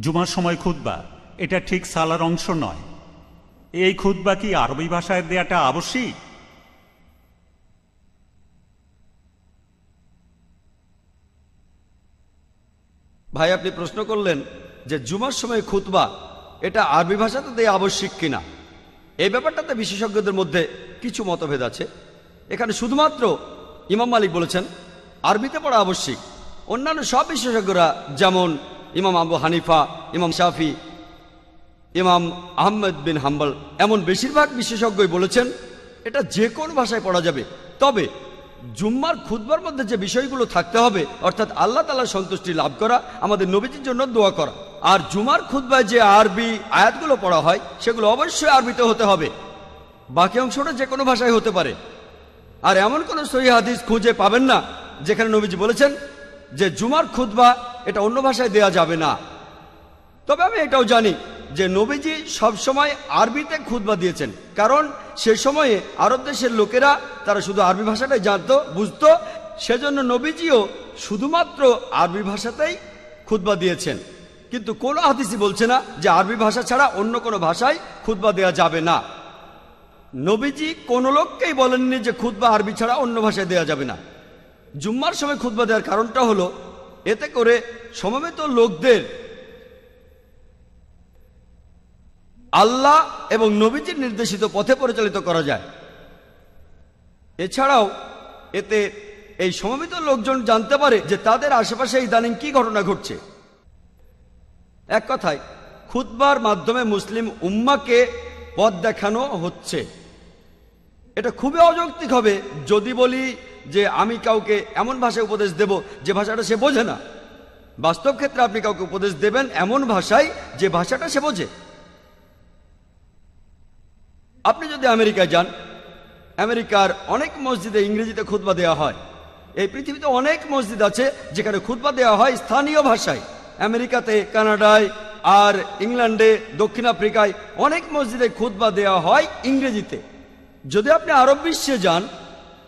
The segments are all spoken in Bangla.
জুমার সময় খুতবা। এটা ঠিক সালার অংশ নয়। এই খুতবা কি আরবি ভাষায় দেয়াটা আবশ্যিক? ভাই, আপনি প্রশ্ন করলেন যে জুমার সময় খুতবা, এটা আরবি ভাষাতে দেয়া আবশ্যিক কিনা? এই ব্যাপারটাতে বিশেষজ্ঞদের মধ্যে কিছু মতভেদ আছে। এখানে শুধুমাত্র ইমাম মালিক বলেছেন, আরবিতে পড়া আবশ্যিক। অন্যান্য সব বিশেষজ্ঞরা যেমন ইমাম আবু হানিফা, ইমাম শাফি, ইমাম আহমেদ বিন হাম্বল এমন বেশিরভাগ বিশেষজ্ঞই বলেছেন, এটা যে কোনো ভাষায় পড়া যাবে। তবে জুম্মার খুতবার মধ্যে যে বিষয়গুলো থাকতে হবে, অর্থাৎ আল্লাহ তালার সন্তুষ্টি লাভ করা, আমাদের নবীজির জন্য দোয়া করা। আর জুমার খুতবায় যে আরবি আয়াতগুলো পড়া হয়, সেগুলো অবশ্যই আরবিতে হতে হবে। বাকি অংশটা যে কোনো ভাষায় হতে পারে। আর এমন কোনো সহি হাদিস খুঁজে পাবেন না, যেখানে নবীজি বলেছেন যে জুমার খুতবা এটা অন্য ভাষায় দেয়া যাবে না। তবে আমি এটাও জানি যে নবীজি সবসময় আরবিতে খুতবা দিয়েছেন। কারণ সে সময়ে আরব দেশের লোকেরা তারা শুধু আরবি ভাষাটাই জানতো, বুঝতো, সেজন্য নবীজিও শুধুমাত্র আরবি ভাষাতেই খুতবা দিয়েছেন। কিন্তু কোনো হাদিসই বলছে না যে আরবি ভাষা ছাড়া অন্য কোনো ভাষায় খুতবা দেওয়া যাবে না। নবীজি কোনো লোককেই বলেননি যে খুতবা আরবি ছাড়া অন্য ভাষায় দেওয়া যাবে না। জুম্মার সময় খুতবা দেওয়ার কারণটা হলো এতে করে সমবেত লোকদের আল্লাহ এবং নবীজির নির্দেশিত পথে পরিচালিত করা যায়। এছাড়াও এতে এই সমবেত লোকজন জানতে পারে যে তাদের আশেপাশে ইদানিং কি ঘটনা ঘটছে। এক কথায়, খুতবার মাধ্যমে মুসলিম উম্মাকে পথ দেখানো হচ্ছে। এটা খুবই অযৌক্তিক হবে, যদি বলি যে আমি কাউকে এমন ভাষায় উপদেশ দেব যে ভাষাটা সে বোঝে না। বাস্তব ক্ষেত্রে আপনি কাউকে উপদেশ দেবেন এমন ভাষায় যে ভাষাটা সে বোঝে। আপনি যদি আমেরিকায় যান, আমেরিকার অনেক মসজিদে ইংরেজিতে খুতবা দেওয়া হয়। এই পৃথিবীতে অনেক মসজিদ আছে যেখানে খুতবা দেওয়া হয় স্থানীয় ভাষায়। আমেরিকাতে, কানাডায় আর ইংল্যান্ডে, দক্ষিণ আফ্রিকায় অনেক মসজিদে খুতবা দেওয়া হয় ইংরেজিতে। যদি আপনি আরব বিশ্বে যান,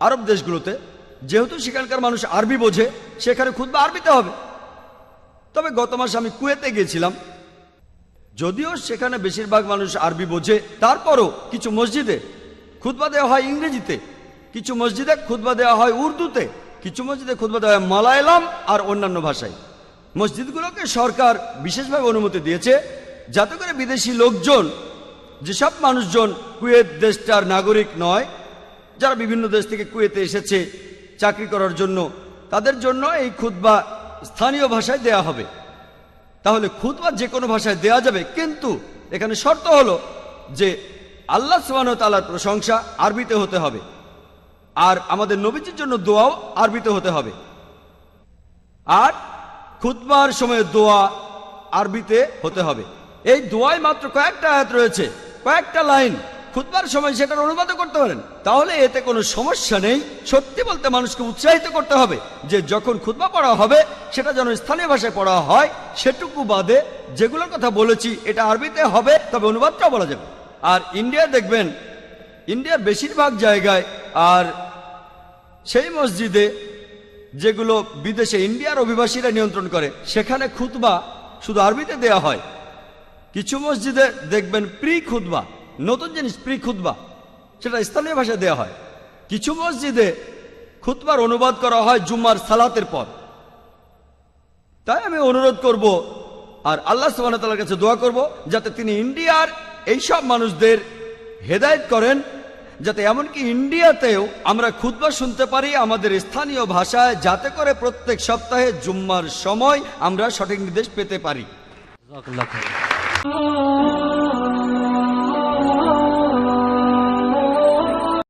আরব দেশগুলোতে যেহেতু সেখানকার মানুষ আরবি বোঝে, সেখানে খুতবা আরবিতে হবে। তবে গত মাসে আমি কুয়েতে গিয়েছিলাম। যদিও সেখানে বেশিরভাগ মানুষ আরবি বোঝে, তারপরও কিছু মসজিদে খুতবা দেওয়া হয় ইংরেজিতে, কিছু মসজিদে খুতবা দেওয়া হয় উর্দুতে, কিছু মসজিদে খুতবা দেওয়া হয় মালায়ালাম আর অন্যান্য ভাষায়। মসজিদগুলোকে সরকার বিশেষভাবে অনুমতি দিয়েছে, যাতে করে বিদেশি লোকজন, যেসব মানুষজন কুয়েত দেশটার নাগরিক নয়, যারা বিভিন্ন দেশ থেকে কুয়েতে এসেছে চাকরি করার জন্য। তাদের জন্য এই খুতবা স্থানীয় ভাষায় দেয়া হবে। তাহলে খুতবা যে কোনো ভাষায় দেয়া যাবে, কিন্তু এখানে শর্ত হলো যে আল্লাহ সুবাহ তালার প্রশংসা আরবিতে হতে হবে। আর আমাদের নবীজির জন্য দোয়াও আরবিতে হতে হবে। আর খুতবার সময় দোয়া আরবিতে হতে হবে। এই দোয়ায় মাত্র কয়েকটা আয়াত রয়েছে, কয়েকটা লাইন। খুতবার সময় সেটার অনুবাদ করতে পারেন। তাহলে এতে কোনো সমস্যা নেই। সত্যি বলতে মানুষকে উৎসাহিত করতে হবে যে যখন খুতবা পড়া হবে, সেটা যেন স্থানীয় ভাষায় পড়া হয়, সেটুকু বাদে যেগুলোর কথা বলেছি, এটা আরবিতে হবে, তবে অনুবাদটাও বলা যাবে। আর ইন্ডিয়া দেখবেন, ইন্ডিয়ার বেশিরভাগ জায়গায় আর সেই মসজিদে যেগুলো বিদেশে ইন্ডিয়ার অভিবাসীরা নিয়ন্ত্রণ করে, সেখানে খুতবা শুধু আরবিতে দেয়া হয়। কিছু মসজিদে দেখবেন প্রি খুতবা নতুন জিনিস প্রি খুতবা সেটা স্থানীয় ভাষায় দেওয়া হয়। কিছু মসজিদে খুতবার অনুবাদ করা হয় জুম্মার সালাতের পর। তাই আমি অনুরোধ করব আর আল্লাহ সুবাহতালার কাছে দোয়া করব যাতে তিনি ইন্ডিয়ার এইসব মানুষদের হেদায়েত করেন, যাতে এমনকি ইন্ডিয়াতেও আমরা খুতবা শুনতে পারি, আমাদের স্থানীয় ভাষায়, যাতে করে প্রত্যেক সপ্তাহে জুম্মার সময় আমরা সঠিক নির্দেশ পেতে পারি।